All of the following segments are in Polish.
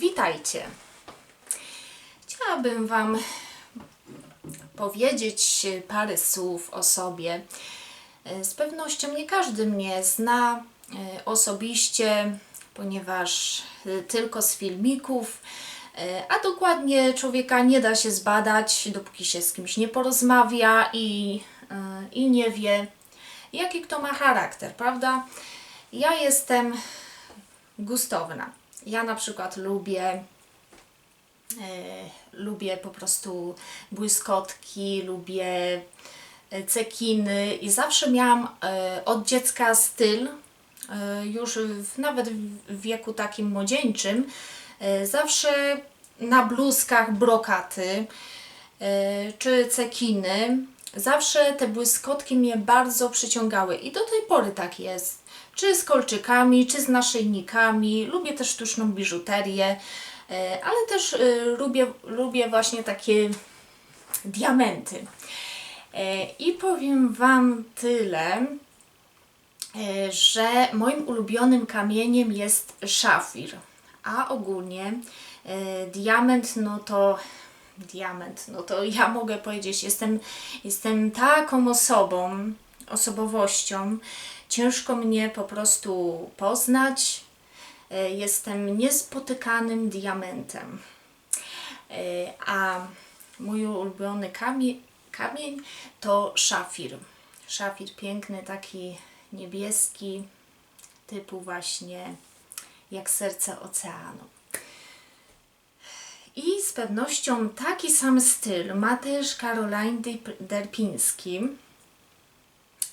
Witajcie. Chciałabym Wam powiedzieć parę słów o sobie. Z pewnością nie każdy mnie zna e, osobiście, ponieważ e, tylko z filmików, e, a dokładnie człowieka nie da się zbadać, dopóki się z kimś nie porozmawia i, i nie wie, jaki kto ma charakter, prawda? Ja jestem gustowna. Ja na przykład lubię e, lubię po prostu błyskotki, lubię e, cekiny i zawsze miałam e, od dziecka styl, już w, nawet w wieku takim młodzieńczym, zawsze na bluzkach brokaty czy cekiny, zawsze te błyskotki mnie bardzo przyciągały i do tej pory tak jest. Czy z kolczykami, czy z naszyjnikami. Lubię też sztuczną biżuterię, e, ale też e, lubię, lubię właśnie takie diamenty. E, I powiem Wam tyle, że moim ulubionym kamieniem jest szafir, a ogólnie diament, no to diament, no to ja mogę powiedzieć, jestem, jestem taką osobą, osobowością, ciężko mnie po prostu poznać. E, Jestem niespotykanym diamentem. E, A mój ulubiony kamień, kamień to szafir. Szafir piękny, taki niebieski, typu właśnie jak serce oceanu. I z pewnością taki sam styl ma też Caroline Derpiński.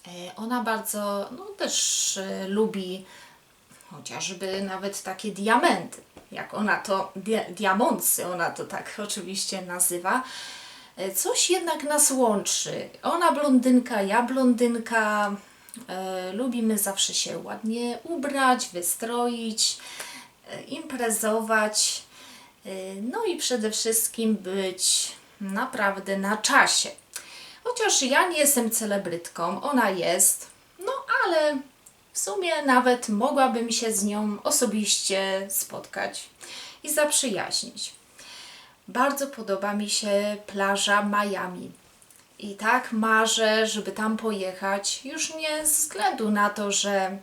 E, Ona bardzo, no też e, lubi chociażby nawet takie diamenty, jak ona to, dia, diamondsy, ona to tak oczywiście nazywa. E, Coś jednak nas łączy. Ona blondynka, ja blondynka. E, lubimy zawsze się ładnie ubrać, wystroić, e, imprezować. E, no i przede wszystkim być naprawdę na czasie. Chociaż ja nie jestem celebrytką, ona jest, no ale w sumie nawet mogłabym się z nią osobiście spotkać i zaprzyjaźnić. Bardzo podoba mi się plaża Miami. I tak marzę, żeby tam pojechać, już nie ze względu na to, że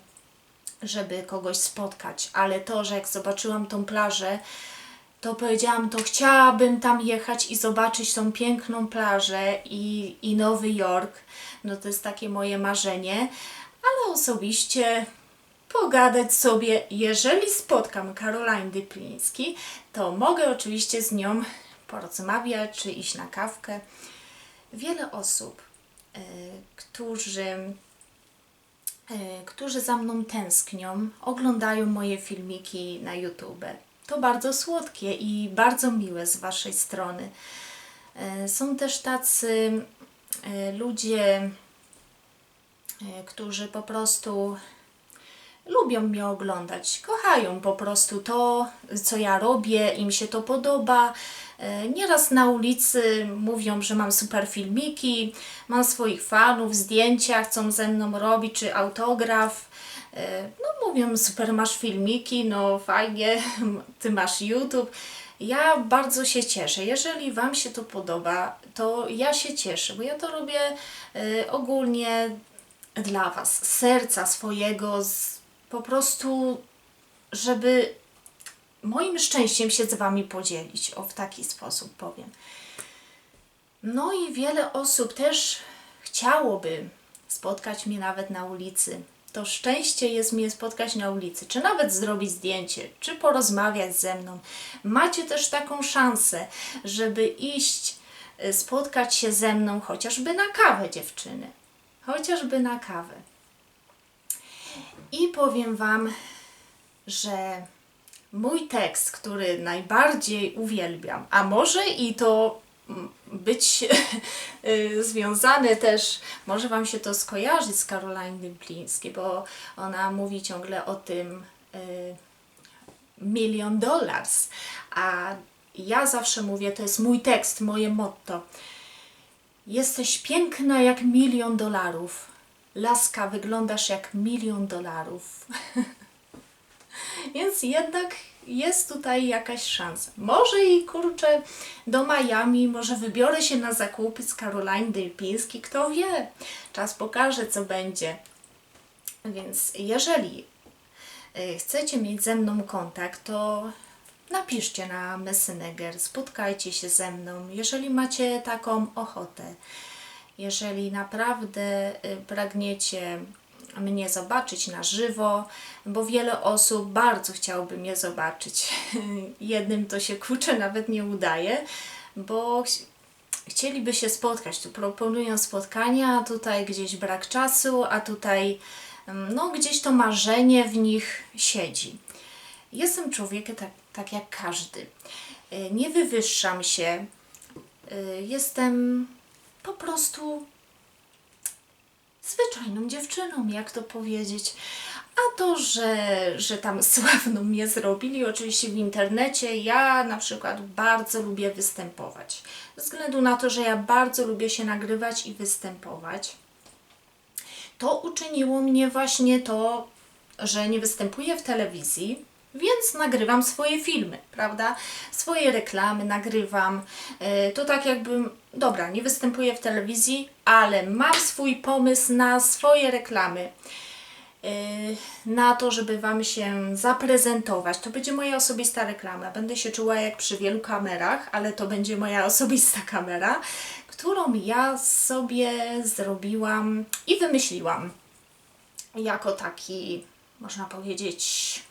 żeby kogoś spotkać, ale to, że jak zobaczyłam tą plażę, to powiedziałam, to chciałabym tam jechać i zobaczyć tą piękną plażę i, i Nowy Jork. No to jest takie moje marzenie, ale osobiście pogadać sobie, jeżeli spotkam Caroline Dypliński, to mogę oczywiście z nią porozmawiać czy iść na kawkę. Wiele osób, y, którzy e, którzy za mną tęsknią, oglądają moje filmiki na YouTube. To bardzo słodkie i bardzo miłe z Waszej strony. E, Są też tacy e, ludzie, e, którzy po prostu lubią mnie oglądać, kochają po prostu to, co ja robię, im się to podoba. Nieraz na ulicy mówią, że mam super filmiki, mam swoich fanów, zdjęcia chcą ze mną robić, czy autograf. No mówią, super masz filmiki, no fajnie, ty masz YouTube. Ja bardzo się cieszę. Jeżeli Wam się to podoba, to ja się cieszę, bo ja to robię e, ogólnie dla Was, serca swojego, z, po prostu, żeby moim szczęściem się z Wami podzielić. O, w taki sposób powiem. No i wiele osób też chciałoby spotkać mnie nawet na ulicy. To szczęście jest mnie spotkać na ulicy, czy nawet zrobić zdjęcie, czy porozmawiać ze mną. Macie też taką szansę, żeby iść, y, spotkać się ze mną chociażby na kawę, dziewczyny. Chociażby na kawę. I powiem Wam, że mój tekst, który najbardziej uwielbiam, a może i to być y, związany też, może Wam się to skojarzyć z Caroline Dymplińskiej, bo ona mówi ciągle o tym y, milion dollars, a ja zawsze mówię, to jest mój tekst, moje motto. Jesteś piękna jak milion dolarów. Laska, wyglądasz jak milion dolarów. Więc jednak jest tutaj jakaś szansa. Może i kurczę do Miami, może wybiorę się na zakupy z Caroline Delpiński, kto wie. Czas pokaże, co będzie. Więc jeżeli y, chcecie mieć ze mną kontakt, to napiszcie na Messenger, spotkajcie się ze mną, jeżeli macie taką ochotę. Jeżeli naprawdę y, pragniecie mnie zobaczyć na żywo, bo wiele osób bardzo chciałoby mnie zobaczyć. Jednym to się kurczę nawet nie udaje, bo ch- chcieliby się spotkać. Tu proponują spotkania, a tutaj gdzieś brak czasu, a tutaj mm, no gdzieś to marzenie w nich siedzi. Jestem człowiekiem tak, tak jak każdy. Y, Nie wywyższam się. Y, Jestem po prostu zwyczajną dziewczyną, jak to powiedzieć. A to, że, że tam sławną mnie zrobili, oczywiście w internecie, ja na przykład bardzo lubię występować. Ze względu na to, że ja bardzo lubię się nagrywać i występować, to uczyniło mnie właśnie to, że nie występuję w telewizji, więc nagrywam swoje filmy, prawda? Swoje reklamy nagrywam. Yy, To tak jakbym, dobra, nie występuję w telewizji, ale mam swój pomysł na swoje reklamy. Yy, Na to, żeby Wam się zaprezentować. To będzie moja osobista reklama. Będę się czuła jak przy wielu kamerach, ale to będzie moja osobista kamera, którą ja sobie zrobiłam i wymyśliłam jako taki, można powiedzieć,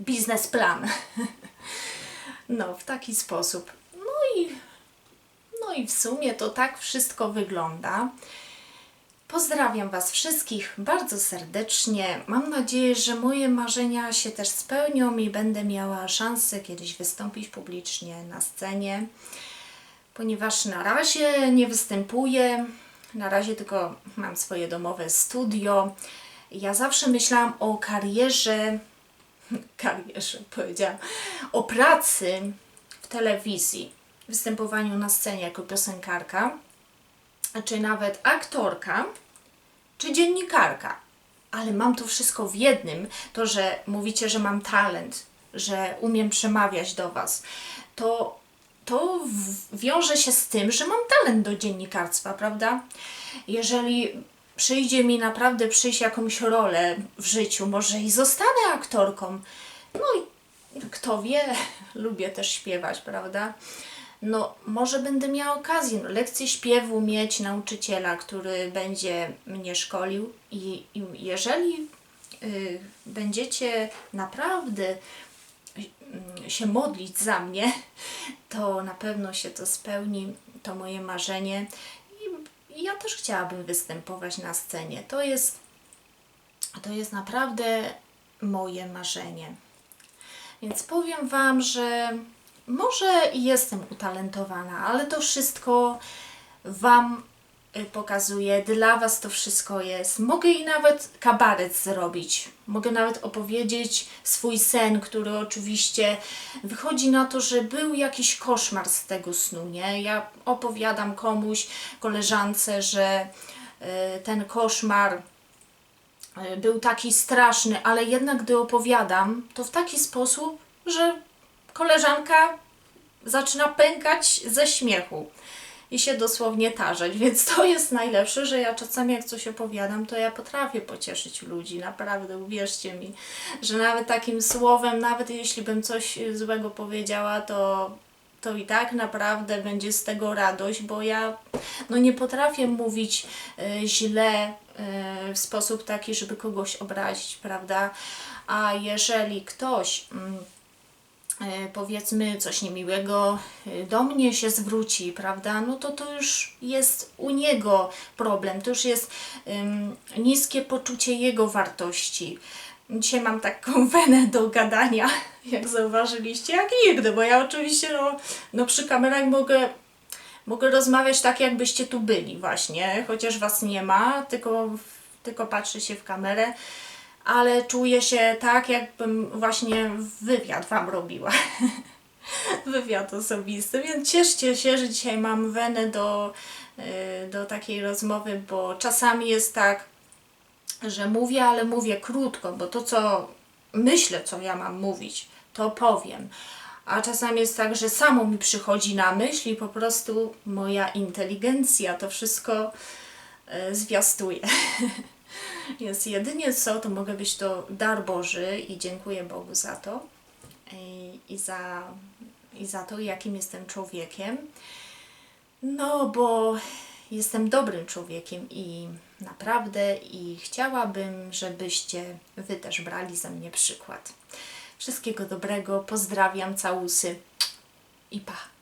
biznesplan. No, w taki sposób. No i, no i w sumie to tak wszystko wygląda. Pozdrawiam Was wszystkich bardzo serdecznie. Mam nadzieję, że moje marzenia się też spełnią i będę miała szansę kiedyś wystąpić publicznie na scenie, ponieważ na razie nie występuję. Na razie tylko mam swoje domowe studio. Ja zawsze myślałam o karierze karierze, powiedziałam, o pracy w telewizji, występowaniu na scenie jako piosenkarka, czy nawet aktorka, czy dziennikarka. Ale mam to wszystko w jednym, to że mówicie, że mam talent, że umiem przemawiać do Was, to, to wiąże się z tym, że mam talent do dziennikarstwa, prawda? Jeżeli przyjdzie mi naprawdę przyjść jakąś rolę w życiu, może i zostanę aktorką. No i kto wie, lubię też śpiewać, prawda? No, może będę miała okazję, no, lekcję śpiewu mieć nauczyciela, który będzie mnie szkolił i, i jeżeli y, będziecie naprawdę y, się modlić za mnie, to na pewno się to spełni, to moje marzenie. Ja też chciałabym występować na scenie. To jest, to jest naprawdę moje marzenie. Więc powiem Wam, że może jestem utalentowana, ale to wszystko Wam y, pokazuję, dla Was to wszystko jest. Mogę i nawet kabaret zrobić. Mogę nawet opowiedzieć swój sen, który oczywiście wychodzi na to, że był jakiś koszmar z tego snu, nie? Ja opowiadam komuś, koleżance, że y, ten koszmar y, był taki straszny, ale jednak gdy opowiadam, to w taki sposób, że koleżanka zaczyna pękać ze śmiechu i się dosłownie tarzeć, więc to jest najlepsze, że ja czasami jak coś opowiadam, to ja potrafię pocieszyć ludzi, naprawdę, uwierzcie mi, że nawet takim słowem, nawet jeśli bym coś złego powiedziała, to to i tak naprawdę będzie z tego radość, bo ja no nie potrafię mówić y, źle y, w sposób taki, żeby kogoś obrazić, prawda? A jeżeli ktoś e, powiedzmy coś niemiłego e, do mnie się zwróci, prawda, no to to już jest u niego problem, to już jest ym, niskie poczucie jego wartości. Dzisiaj mam taką wenę do gadania, jak zauważyliście, jak nigdy, bo ja oczywiście no, no przy kamerach mogę mogę rozmawiać tak, jakbyście tu byli właśnie, chociaż was nie ma, tylko, tylko patrzy się w kamerę, ale czuję się tak, jakbym właśnie wywiad wam robiła. wywiad osobisty, więc cieszcie się, że dzisiaj mam wenę do, y, do takiej rozmowy, bo czasami jest tak, że mówię, ale mówię krótko, bo to co myślę, co ja mam mówić, to powiem. A czasami jest tak, że samo mi przychodzi na myśl i po prostu moja inteligencja to wszystko e, zwiastuje. Więc jedynie co, to mogę być to dar Boży i dziękuję Bogu za to i, i, za, i za to, jakim jestem człowiekiem. No, bo jestem dobrym człowiekiem i naprawdę i chciałabym, żebyście Wy też brali ze mnie przykład. Wszystkiego dobrego, pozdrawiam, całusy i pa!